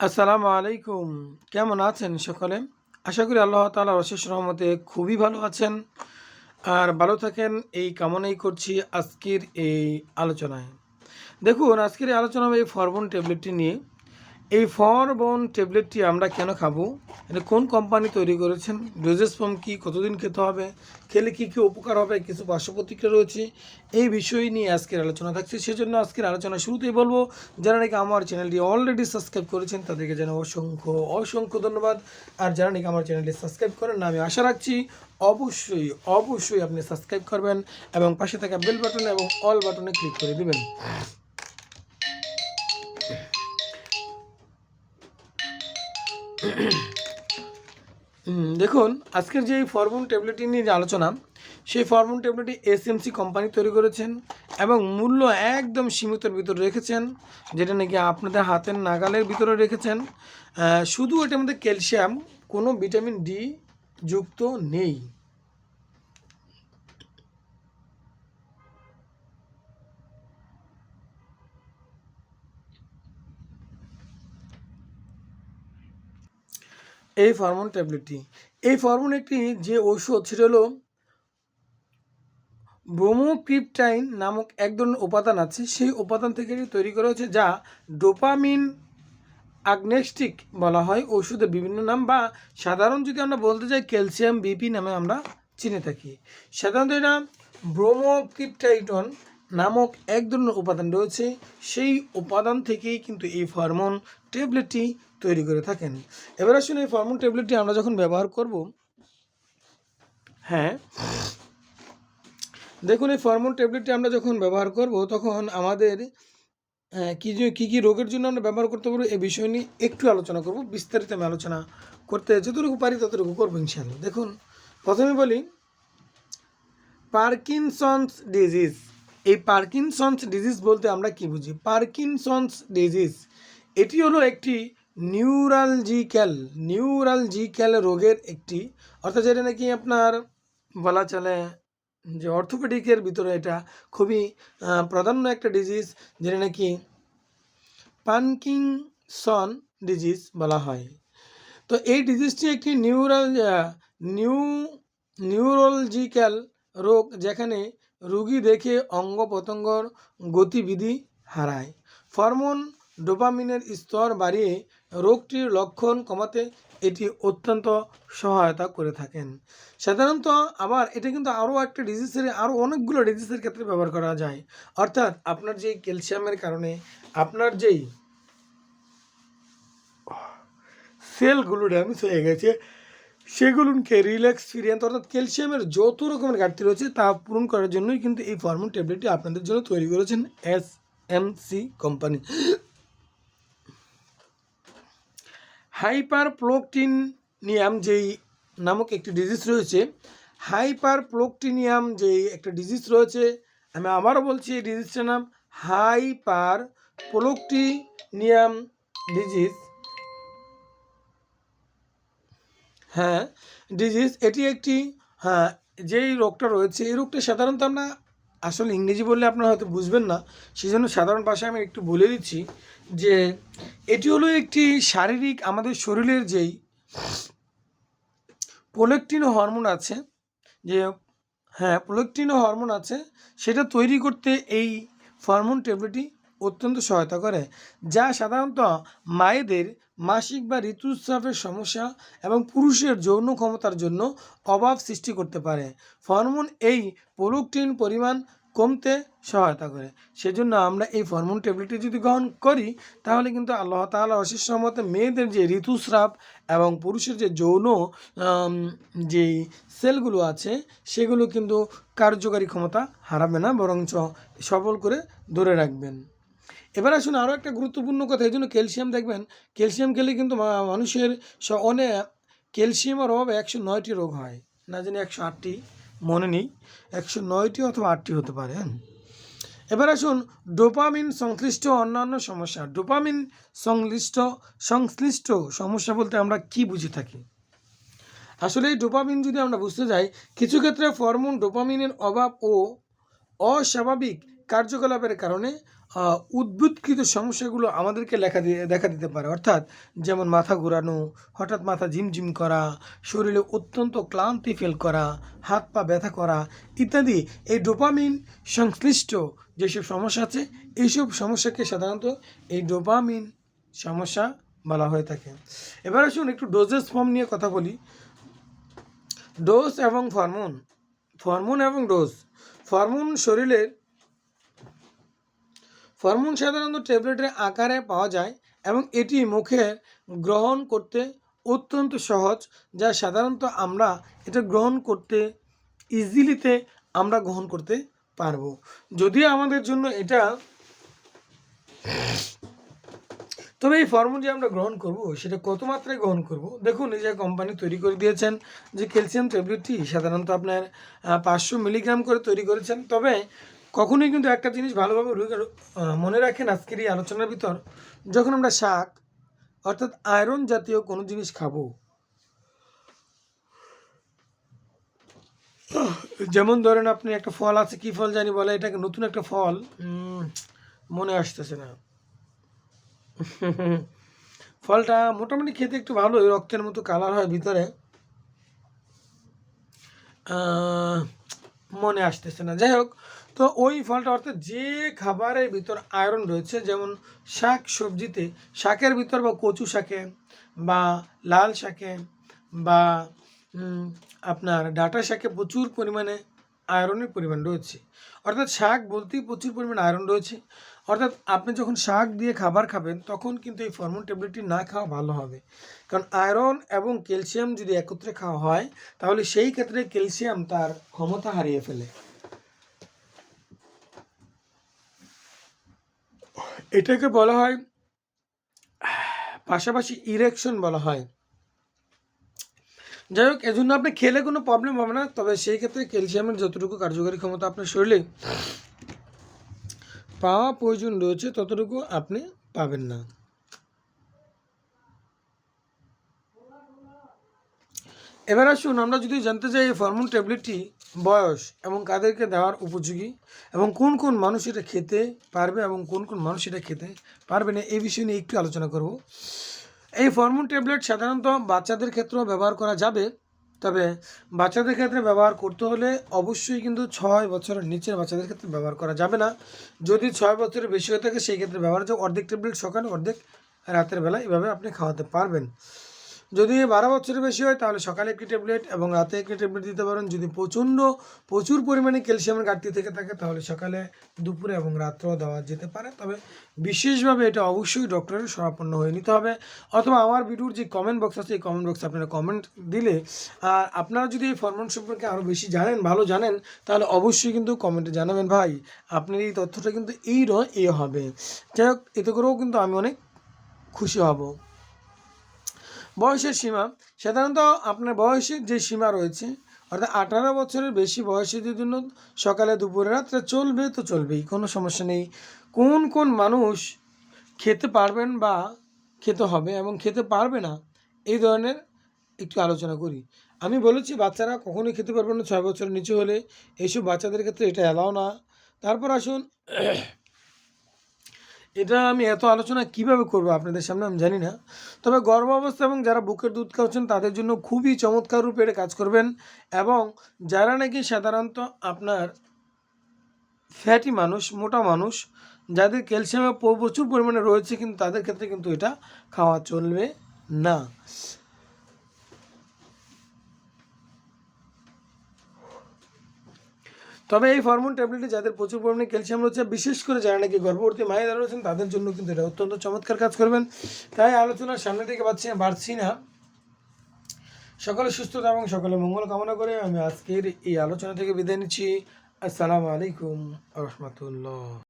আসসালামু আলাইকুম। কেমন আছেন সকলে? আশা করি আল্লাহ তালার অশেষ রহমতে খুবই ভালো আছেন। আর ভালো থাকেন, এই কামনাই করছি আজকের এই আলোচনায়। দেখুন, আজকের এই আলোচনা এই ফরবন ট্যাবলেটটি নিয়ে। এই ফরবন ট্যাবলেটটি আমরা কেন খাব? এটা কোন কোম্পানি তৈরি করেছেন? ডোজেস ফর্ম কী? কতদিন খেতে হবে? খেলে কী কী উপকার হবে? কিছু পার্শ্ব প্রতিক্রিয়া রয়েছে। এই বিষয় নিয়ে আজকের আলোচনা থাকছে। সেজন্য আজকের আলোচনা শুরুতেই বলব, যারা নাকি আমার চ্যানেলটি অলরেডি সাবস্ক্রাইব করেছেন, তাদেরকে যেন অসংখ্য অসংখ্য ধন্যবাদ। আর যারা নাকি আমার চ্যানেলটি সাবস্ক্রাইব করেন না, আমি আশা রাখছি অবশ্যই অবশ্যই আপনি সাবস্ক্রাইব করবেন এবং পাশে থাকা বেল বাটনে এবং অল বাটনে ক্লিক করে দেবেন। দেখুন, আজকের যে এই ফরমুন ট্যাবলেটটি নিয়ে যে আলোচনা, সেই ফরমুন ট্যাবলেটটি এসএমসি কোম্পানি তৈরি করেছেন এবং মূল্য একদম সীমিতর ভিতরে রেখেছেন, যেটা নাকি আপনাদের হাতের নাগালের ভিতরে রেখেছেন। শুধু এটার মধ্যে ক্যালসিয়াম, কোনো ভিটামিন ডি যুক্ত নেই। এই ফরমন ট্যাবলেটটি এই ফরমন একটি যে ঔষধ, সেটা হলো ব্রোমোক্রিপটাইন নামক এক ধরনের উপাদান আছে। সেই উপাদান থেকে তৈরি করা হয়েছে, যা ডোপামিন আগনেস্টিক বলা হয়। ওষুধের বিভিন্ন নাম বা সাধারণ যদি আমরা বলতে চাই ক্যালসিয়াম বিপি নামে আমরা চিনে থাকি। সাধারণত এটা ব্রোমোক্রিপটাইটন নামক এক ধরনের উপাদান রয়েছে। সেই উপাদান থেকেই কিন্তু এই ফরমন ট্যাবলেটটি তৈরি করে থাকেন। এবার আসলে এই ফরমন ট্যাবলেটটি আমরা যখন ব্যবহার করব হ্যাঁ দেখুন এই ফরমন ট্যাবলেটটি আমরা যখন ব্যবহার করব, তখন আমাদের কী কী কী রোগের জন্য আমরা ব্যবহার করতে পারব এই বিষয় নিয়ে একটু আলোচনা করব। বিস্তারিত আমি আলোচনা করতে যতটুকু পারি ততটুকু করব ইনশাআল্লাহ। দেখুন, প্রথমে বলি, পার্কিনসন্স ডিজিজ। পার্কিনসন্স ডিজিজ বলতে আমরা কি বুঝি? পার্কিনসন্স ডিজিজ এটি হলো একটি নিউরালজিক্যাল নিউরালজিক্যাল রোগের একটি, অর্থাৎ যেটা নাকি আপনার বলা চলে যে অর্থোপেডিকের ভিতরে এটা খুবই প্রাধান্য একটা ডিজিজ যেটা নাকি পানকিংসন ডিজিজ বলা হয়। তো এই ডিজিজটি একটি নিউরাল নিউ নিউরোলজিক্যাল রোগ, যেখানে রুগী দেখে অঙ্গ প্রত্যঙ্গর গতিবিধি হারায়। ফরমোন ডোপামিনের স্তর বাড়িয়ে রোগটির লক্ষণ কমাতে এটি অত্যন্ত সহায়তা করে থাকেন। সাধারণত আবার এটা কিন্তু আরও একটা ডিজিজের, আরও অনেকগুলো ডিজিজের ক্ষেত্রে ব্যবহার করা যায়। অর্থাৎ আপনার যেই ক্যালসিয়ামের কারণে আপনার যেই সেলগুলো ড্যামেজ হয়ে গেছে সেগুলোকে রিল্যাক্স ফিরিয়ে অর্থাৎ ক্যালসিয়ামের যত রকমের ঘাটতি রয়েছে তা পূরণ করার জন্যই কিন্তু এই ফরমন ট্যাবলেটটি আপনাদের জন্য তৈরি করেছেন S M C company hyper প্লোকটিনিয়াম যেই নামক একটি ডিজিজ রয়েছে হাইপার প্লোকটিনিয়াম যেই একটা ডিজিজ রয়েছে, আমি আবারও বলছি এই ডিজিজটার নাম হাইপার প্লোকটিনিয়াম ডিজিজ হ্যাঁ ডিজিজ এটি একটি হ্যাঁ যেই রোগটা রয়েছে, এই রোগটা সাধারণত আমরা আসলে ইংরেজি বললে আপনারা হয়তো বুঝবেন না সেই জন্য সাধারণ ভাষায় আমি একটু বলে দিচ্ছি যে এটি হলো একটি শারীরিক, আমাদের শরীরের যেই প্রোলেকটিন হরমোন আছে, যে হ্যাঁ প্রোলেকটিন হরমোন আছে, সেটা তৈরি করতে এই হরমোন ট্যাবলেটটি অত্যন্ত সহায়তা করে, যা সাধারণত মায়েদের মাসিক বা ঋতুস্রাবের সমস্যা এবং পুরুষের যৌন ক্ষমতার জন্য অভাব সৃষ্টি করতে পারে। হরমোন এই প্রোলেকটিন পরিমাণ কমতে সহায়তা করে। সেজন্য আমরা এই হরমোন ট্যাবলেটটি যদি গ্রহণ করি, তাহলে কিন্তু আল্লাহ তাআলা অশেষ মতে মেয়েদের যে ঋতুস্রাব এবং পুরুষের যে যৌন যেই সেলগুলো আছে, সেগুলো কিন্তু কার্যকারী ক্ষমতা হারাবে না, বরঞ্চ সবল করে ধরে রাখবেন। এবার আসুন আরও একটা গুরুত্বপূর্ণ কথা, এই জন্য ক্যালসিয়াম দেখবেন, ক্যালসিয়াম খেলে কিন্তু মানুষের অনেক ক্যালসিয়ামের অভাবে একশো নয়টি রোগ হয়। না জানি একশো আটটি, মনে নেই, একশো নয়টি অথবা আটটি হতে পারে হ্যাঁ। এবার আসুন, ডোপামিন সংশ্লিষ্ট অন্যান্য সমস্যা, ডোপামিন সংশ্লিষ্ট সংশ্লিষ্ট সমস্যা বলতে আমরা কি বুঝে থাকি? আসলে এই ডোপামিন যদি আমরা বুঝতে যাই, কিছু ক্ষেত্রে ফরমুন ডোপামিনের অভাব ও অস্বাভাবিক কার্যকলাপের কারণে আহ, উদ্ভিদকৃত সমস্যাগুলো আমাদেরকে লেখা দিয়ে দেখা দিতে পারে। অর্থাৎ যেমন মাথা ঘোরানো হঠাৎ মাথা ঝিমঝিম করা শরীরে অত্যন্ত ক্লান্তি ফেল করা হাত পা ব্যথা করা ইত্যাদি এই ডোপামিন সংশ্লিষ্ট যেসব সমস্যা আছে এইসব সমস্যাকে সাধারণত এই ডোপামিন সমস্যা বলা হয়ে থাকে। এবার আসুন একটু ডোজেস ফর্ম নিয়ে কথা বলি। ডোজ এবং ফরমোন ফরমোন এবং ডোজ। ফরমোন শরীরের ফরমোন সাধারণত ট্যাবলেটের আকারে পাওয়া যায় এবং এটি মুখে গ্রহণ করতে অত্যন্ত সহজ, যা সাধারণত আমরা এটা গ্রহণ করতে ইজিলিতে আমরা গ্রহণ করতে পারব। যদি আমাদের জন্য এটা তবে এই ফর্মুলা যে আমরা গ্রহণ করব, সেটা কত মাত্রায় গ্রহণ করব? দেখুন, এই যে কোম্পানি তৈরি করে দিয়েছেন যে ক্যালসিয়াম ট্যাবলেটটি সাধারণত আপনার পাঁচশো মিলিগ্রাম করে তৈরি করেছেন। তবে কখনোই কিন্তু একটা জিনিস ভালোভাবে মনে রাখেন আজকের এই আলোচনার ভিতর, যখন আমরা শাক, অর্থাৎ আয়রন জাতীয় কোনো জিনিস খাব, যেমন ধরেন আপনি একটা ফল আছে, কি ফল জানি বলে, এটাকে নতুন একটা ফল মনে আসতেছে না। ফলটা মোটামুটি খেতে একটু ভালোই রক্তের মতো কালার হয় ভিতরে। মনে আসতেছে না। যাই হোক তো ওই ফলটা অর্থাৎ যে খাবারের ভিতর আয়রন রয়েছে, যেমন শাক সবজিতে, শাকের ভিতর বা কচু শাকে বা লাল শাকে বা আপনার ডাটা শাকে প্রচুর পরিমাণে আয়রনের পরিমাণ রয়েছে। অর্থাৎ শাক বলতেই প্রচুর পরিমাণে আয়রন রয়েছে। অর্থাৎ আপনি যখন শাক দিয়ে খাবার খাবেন, তখন কিন্তু এই ফরমন ট্যাবলেটটি না খাওয়া ভালো হবে। কারণ আয়রন এবং ক্যালসিয়াম যদি একত্রে খাওয়া হয়, তাহলে সেই ক্ষেত্রে ক্যালসিয়াম তার ক্ষমতা হারিয়ে ফেলে। এটাকে বলা হয়, পাশাপাশি ইরেকশন বলা হয়। যাই হোক, এজন্য আপনি খেলে কোনো প্রবলেম হবে না, তবে সেই ক্ষেত্রে ক্যালসিয়ামের যতটুকু কার্যকারী ক্ষমতা আপনার শরীরে পাওয়া প্রয়োজন রয়েছে, ততটুকু আপনি পাবেন না। এবার আসুন আমরা যদি জানতে চাই এই ফরমুন ট্যাবলেটটি বয়স এবং কাদেরকে দেওয়ার উপযোগী এবং কোন কোন মানুষ এটা খেতে পারবে এবং কোন কোন মানুষ এটা খেতে পারবে না, এই বিষয় নিয়ে একটু আলোচনা করব। এই ফরমুন ট্যাবলেট সাধারণত বাচ্চাদের ক্ষেত্রেও ব্যবহার করা যাবে, তবে বাচ্চাদের ক্ষেত্রে ব্যবহার করতে হলে অবশ্যই কিন্তু ছয় বছরের নিচের বাচ্চাদের ক্ষেত্রে ব্যবহার করা যাবে না। যদি ছয় বছরের বেশি হয়ে থাকে, সেই ক্ষেত্রে ব্যবহার হচ্ছে অর্ধেক ট্যাবলেট সকালে, অর্ধেক রাতের বেলা। এভাবে আপনি খাওয়াতে পারবেন। যদি বারো বছরের বেশি হয়, তাহলে সকালে একটি ট্যাবলেট এবং রাতে একটি ট্যাবলেট দিতে পারেন। যদি প্রচণ্ড, প্রচুর পরিমাণে ক্যালসিয়ামের ঘাটতি থেকে থাকে, তাহলে সকালে, দুপুরে এবং রাত্রেও দেওয়া যেতে পারে। তবে বিশেষভাবে এটা অবশ্যই ডক্টরের সরাপন্ন হয়ে নিতে হবে। অথবা আমার ভিডিওর যে কমেন্ট বক্স আছে, এই কমেন্ট বক্সে আপনারা কমেন্ট দিলে, আর আপনারা যদি এই ফরমন সম্পর্কে আরও বেশি জানেন, ভালো জানেন, তাহলে অবশ্যই কিন্তু কমেন্টে জানাবেন, ভাই। আপনার এই তথ্যটা কিন্তু এই নয় এ হবে। যাই হোক, এতে করেও কিন্তু আমি অনেক খুশি হব। বয়সের সীমা, সাধারণত আপনার বয়সের যে সীমা রয়েছে, অর্থাৎ আঠারো বছরের বেশি বয়সীদের জন্য সকালে, দুপুরে, রাত্রে চলবে তো চলবেই, কোনো সমস্যা নেই। কোন কোন মানুষ খেতে পারবেন বা খেতে হবে এবং খেতে পারবে না, এই ধরনের একটু আলোচনা করি। আমি বলেছি, বাচ্চারা কখনোই খেতে পারবে না, ছয় বছরের নিচে হলে, এইসব বাচ্চাদের ক্ষেত্রে এটা অ্যালাও না। তারপর আসুন এটা আমি এত আলোচনা কীভাবে করব আপনাদের সামনে আমি জানি না। তবে গর্ভ অবস্থা এবং যারা বুকের দুধ খাওয়াচ্ছেন, তাদের জন্য খুবই চমৎকার রূপে এটা কাজ করবেন এবং যারা নাকি সাধারণত আপনার ফ্যাটি মানুষ, মোটা মানুষ, যাদের ক্যালসিয়ামে প্রচুর পরিমাণে রয়েছে, কিন্তু তাদের ক্ষেত্রে কিন্তু এটা খাওয়া চলবে না। তবে এই হরমোন ট্যাবলেটে যাদের প্রচুর পরিমাণে ক্যালসিয়াম রয়েছে, বিশেষ করে যারা নাকি গর্ভবতী মায়েরা রয়েছেন, তাদের জন্য কিন্তু এটা অত্যন্ত চমৎকার কাজ করবেন। তাই আলোচনার সামনে থেকে পাচ্ছি বাড়ছি না। সকলে সুস্থতা এবং সকলে মঙ্গল কামনা করে আমি আজকের এই আলোচনা থেকে বিদায় নিচ্ছি। আসসালামু আলাইকুম রহমতুল্লাহ।